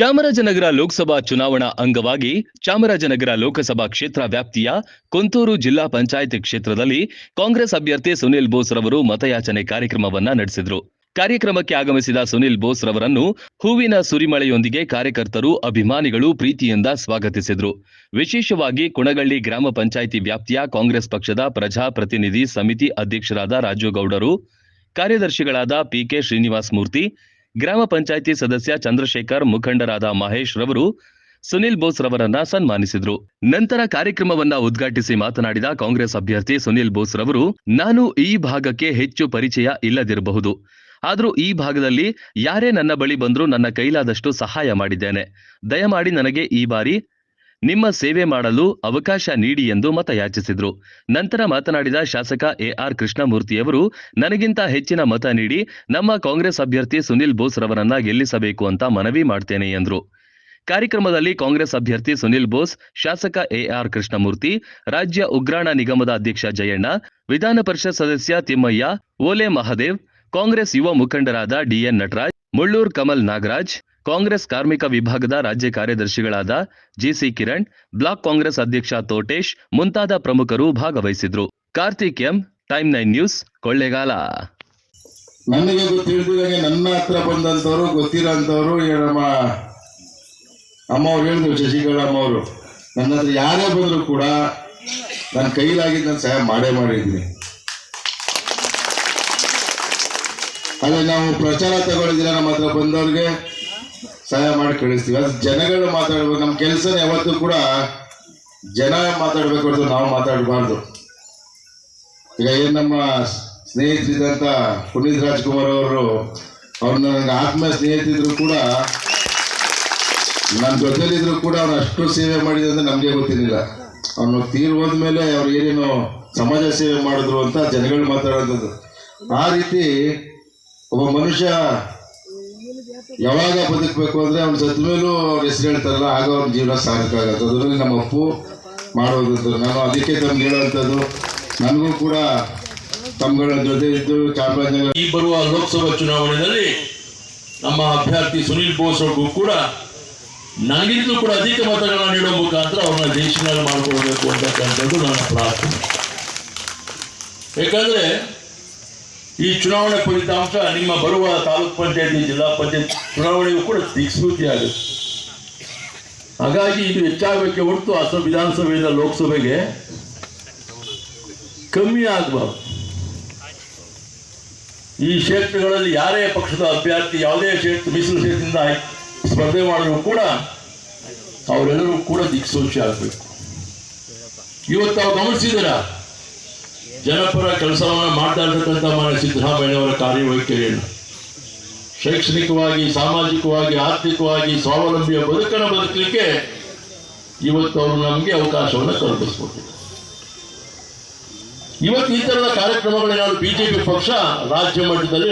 ಚಾಮರಾಜನಗರ ಲೋಕಸಭಾ ಚುನಾವಣಾ ಅಂಗವಾಗಿ ಚಾಮರಾಜನಗರ ಲೋಕಸಭಾ ಕ್ಷೇತ್ರ ವ್ಯಾಪ್ತಿಯ ಕುಂತೂರು ಜಿಲ್ಲಾ ಪಂಚಾಯತ್ ಕ್ಷೇತ್ರದಲ್ಲಿ ಕಾಂಗ್ರೆಸ್ ಅಭ್ಯರ್ಥಿ ಸುನಿಲ್ ಬೋಸ್ ರವರು ಮತಯಾಚನೆ ಕಾರ್ಯಕ್ರಮವನ್ನ ನಡೆಸಿದರು. ಕಾರ್ಯಕ್ರಮಕ್ಕೆ ಆಗಮಿಸಿದ ಸುನಿಲ್ ಬೋಸ್ ರವರನ್ನು ಹೂವಿನ ಸುರಿಮಳೆಯೊಂದಿಗೆ ಕಾರ್ಯಕರ್ತರು, ಅಭಿಮಾನಿಗಳು ಪ್ರೀತಿಯಿಂದ ಸ್ವಾಗತಿಸಿದರು. ವಿಶೇಷವಾಗಿ ಕುಣಗಳ್ಳಿ ಗ್ರಾಮ ಪಂಚಾಯಿತಿ ವ್ಯಾಪ್ತಿಯ ಕಾಂಗ್ರೆಸ್ ಪಕ್ಷದ ಪ್ರಜಾಪ್ರತಿನಿಧಿ ಸಮಿತಿ ಅಧ್ಯಕ್ಷರಾದ ರಾಜೇಗೌಡರು, ಕಾರ್ಯದರ್ಶಿಗಳಾದ ಪಿಕೆ ಶ್ರೀನಿವಾಸ್ ಮೂರ್ತಿ ಗ್ರಾಮ ಪಂಚಾಯಿತಿ ಸದಸ್ಯ ಚಂದ್ರಶೇಖರ್, ಮುಖಂಡರಾದ ಮಹೇಶ್ ರವರು, ಸುನಿಲ್ ಬೋಸ್ ರವರನ್ನ ಸನ್ಮಾನಿಸಿದ್ರು. ನಂತರ ಕಾರ್ಯಕ್ರಮವನ್ನ ಉದ್ಘಾಟಿಸಿ ಮಾತನಾಡಿದ ಕಾಂಗ್ರೆಸ್ ಅಭ್ಯರ್ಥಿ ಸುನಿಲ್ ಬೋಸ್ ರವರು, ನಾನು ಈ ಭಾಗಕ್ಕೆ ಹೆಚ್ಚು ಪರಿಚಯ ಇಲ್ಲದಿರಬಹುದು. ಆದರೂ ಈ ಭಾಗದಲ್ಲಿ ಯಾರೇ ನನ್ನ ಬಳಿ ಬಂದರೂ ನನ್ನ ಕೈಲಾದಷ್ಟು ಸಹಾಯ ಮಾಡಿದ್ದೇನೆ. ದಯಮಾಡಿ ನನಗೆ ಈ ಬಾರಿ ನಿಮ್ಮ ಸೇವೆ ಮಾಡಲು ಅವಕಾಶ ನೀಡಿ ಎಂದು ಮತಯಾಚಿಸಿದರು. ನಂತರ ಮಾತನಾಡಿದ ಶಾಸಕ ಎಆರ್ ಕೃಷ್ಣಮೂರ್ತಿಯವರು, ನನಗಿಂತ ಹೆಚ್ಚಿನ ಮತ ನೀಡಿ ನಮ್ಮ ಕಾಂಗ್ರೆಸ್ ಅಭ್ಯರ್ಥಿ ಸುನಿಲ್ ಬೋಸ್ ರವರನ್ನ ಗೆಲ್ಲಿಸಬೇಕು ಅಂತ ಮನವಿ ಮಾಡ್ತೇನೆ ಎಂದರು. ಕಾರ್ಯಕ್ರಮದಲ್ಲಿ ಕಾಂಗ್ರೆಸ್ ಅಭ್ಯರ್ಥಿ ಸುನಿಲ್ ಬೋಸ್, ಶಾಸಕ ಎಆರ್ ಕೃಷ್ಣಮೂರ್ತಿ, ರಾಜ್ಯ ಉಗ್ರಾಣ ನಿಗಮದ ಅಧ್ಯಕ್ಷ ಜಯಣ್ಣ, ವಿಧಾನ ಪರಿಷತ್ ಸದಸ್ಯ ತಿಮ್ಮಯ್ಯ, ಓಲೆ ಮಹದೇವ್, ಕಾಂಗ್ರೆಸ್ ಯುವ ಮುಖಂಡರಾದ ಡಿಎನ್ ನಟರಾಜ್, ಮುಳ್ಳೂರ್ ಕಮಲ್ ನಾಗರಾಜ್ ಕಾಂಗ್ರೆಸ್ ಕಾರ್ಮಿಕ ವಿಭಾಗದ ರಾಜ್ಯ ಕಾರ್ಯದರ್ಶಿಗಳಾದ ಜಿಸಿ ಕಿರಣ್, ಬ್ಲಾಕ್ ಕಾಂಗ್ರೆಸ್ ಅಧ್ಯಕ್ಷ ತೋಟೇಶ್ ಮುಂತಾದ ಪ್ರಮುಖರು ಭಾಗವಹಿಸಿದ್ರು. Karthik M time nine news, Kollegal. ನನಗೆ ತಿಳಿದಿದಂಗೆ ನನ್ನ ಹತ್ರ ಬಂದಂಥವ್ರು, ಗೊತ್ತಿರೋಂಥವ್ರು ನಮ್ಮ ಅಮ್ಮವ್ರು ಹೇಳಿದ್ರು ಶಶಿಕಲಾ ಅಮ್ಮವರು ನನ್ನ ಹತ್ರ ಯಾರೇ ಬಂದರೂ ಕೂಡ ನನ್ನ ಕೈಲಾಗಿದ್ದು ಸಹಾಯ ಮಾಡೇ ಮಾಡಿದ್ದೀನಿ ಅದೇ ನಾವು ಪ್ರಚಾರ ತಗೊಳಿದ್ರೆ ನಮ್ಮ ಹತ್ರ ಬಂದವ್ರಿಗೆ ಸಹಾಯ ಮಾಡಿ ಕಳಿಸ್ತೀವಿ. ಅದು ಜನಗಳು ಮಾತಾಡ್ಬೇಕು, ನಮ್ಮ ಕೆಲಸ ಯಾವತ್ತೂ ಕೂಡ ಜನ ಮಾತಾಡ್ಬೇಕು ಅಂತ ನಾವು ಮಾತಾಡಬಾರ್ದು. ಈಗ ಏನು ನಮ್ಮ ಸ್ನೇಹಿತರಿದ್ದಂಥ ಪುನೀತ್ ರಾಜ್ಕುಮಾರ್ ಅವರು, ಅವ್ರನ್ನ ನನಗೆ ಆತ್ಮ ಸ್ನೇಹಿತರಿದ್ರು ಕೂಡ ನನ್ನ ಜೊತೆಲಿದ್ರು ಕೂಡ ಅವ್ರು ಅಷ್ಟು ಸೇವೆ ಮಾಡಿದೆ ಅಂತ ನಮಗೆ ಗೊತ್ತಿರಲಿಲ್ಲ. ಅವನು ತೀರ್ ಹೋದ್ಮೇಲೆ ಅವ್ರು ಏನೇನು ಸಮಾಜ ಸೇವೆ ಮಾಡಿದ್ರು ಅಂತ ಜನಗಳು ಮಾತಾಡೋದು. ಆ ರೀತಿ ಒಬ್ಬ ಮನುಷ್ಯ ಯಾವಾಗ ಬದುಕಬೇಕು ಅಂದ್ರೆ ಅವ್ನ ಸತ್ತ ಮೇಲೂ ಅವ್ರ ಹೆಸರು ಹೇಳ್ತಾರಲ್ಲ, ಆಗ ಅವ್ರ ಜೀವನ ಸಾರ್ಥಕ ಆಗುತ್ತೆ. ಅದರಲ್ಲಿ ನಮ್ಮ ಅಪ್ಪು ಮಾಡೋದು ನಾನು ಅದಕ್ಕೆ ತಮ್ಗೆ ಹೇಳೋವಂಥದ್ದು ನನಗೂ ಕೂಡ ತಮ್ಮಗಳ ಜೊತೆ ಇದ್ದು ಚಾಮರಾಜನಗರ ಈ ಬರುವ ಲೋಕಸಭಾ ಚುನಾವಣೆಯಲ್ಲಿ ನಮ್ಮ ಅಭ್ಯರ್ಥಿ ಸುನೀಲ್ ಬೋಸ್ ಅವ್ರಿಗೂ ಕೂಡ ನನಗಿಂತಲೂ ಕೂಡ ಅಧಿಕ ಮತಗಳನ್ನು ನೀಡುವ ಮುಖಾಂತರ ಅವ್ರನ್ನ ದೇಶದಲ್ಲಿ ಮಾಡಿಕೊಳ್ಬೇಕು ಅಂತಕ್ಕಂಥದ್ದು ನನ್ನ ಪ್ರಾರ್ಥನೆ. ಯಾಕಂದ್ರೆ ಈ ಚುನಾವಣೆ ಫಲಿತಾಂಶ ನಿಮ್ಮ ಬರುವ ತಾಲೂಕ್ ಪಂಚಾಯತಿ, ಜಿಲ್ಲಾ ಪಂಚಾಯತ್ ಚುನಾವಣೆಗೂ ಕೂಡ ದಿಕ್ಸೂಚಿ ಆಗುತ್ತೆ ಹಾಗಾಗಿ ಇದು ಹೆಚ್ಚಾಗಬೇಕೆ ಹೊರತು ಅಸಂ ವಿಧಾನಸಭೆಯಿಂದ ಲೋಕಸಭೆಗೆ ಕಮ್ಮಿ ಆಗಬಾರ್ದು. ಈ ಕ್ಷೇತ್ರಗಳಲ್ಲಿ ಯಾರೇ ಪಕ್ಷದ ಅಭ್ಯರ್ಥಿ, ಯಾವುದೇ ಕ್ಷೇತ್ರ, ಮೀಸಲು ಕ್ಷೇತ್ರದಿಂದ ಸ್ಪರ್ಧೆ ಮಾಡಲು ಕೂಡ ಅವರೆಲ್ಲರೂ ಕೂಡ ದಿಕ್ಸೂಚಿ ಆಗಬೇಕು. ಇವತ್ತು ನಾವು ಗಮನಿಸಿದ್ದೀರಾ? ಜನಪರ ಕೆಲಸವನ್ನು ಮಾಡ್ತಾ ಇರ್ತಕ್ಕಂಥ ಮಾನ್ಯ ಸಿದ್ದರಾಮಯ್ಯನವರ ಕಾರ್ಯವೈಖರಿಯನ್ನು. ಶೈಕ್ಷಣಿಕವಾಗಿ, ಸಾಮಾಜಿಕವಾಗಿ, ಆರ್ಥಿಕವಾಗಿ ಸ್ವಾವಲಂಬಿಯ ಬದುಕನ್ನು ಬದುಕಲಿಕ್ಕೆ ಇವತ್ತು ಅವರು ನಮಗೆ ಅವಕಾಶವನ್ನು ಕಲ್ಪಿಸ್ಕೊಟ್ಟಿದ್ದಾರೆ. ಇವತ್ತು ಈ ತರದ ಕಾರ್ಯಕ್ರಮಗಳೇನಾದ್ರು ಬಿಜೆಪಿ ಪಕ್ಷ ರಾಜ್ಯ ಮಟ್ಟದಲ್ಲಿ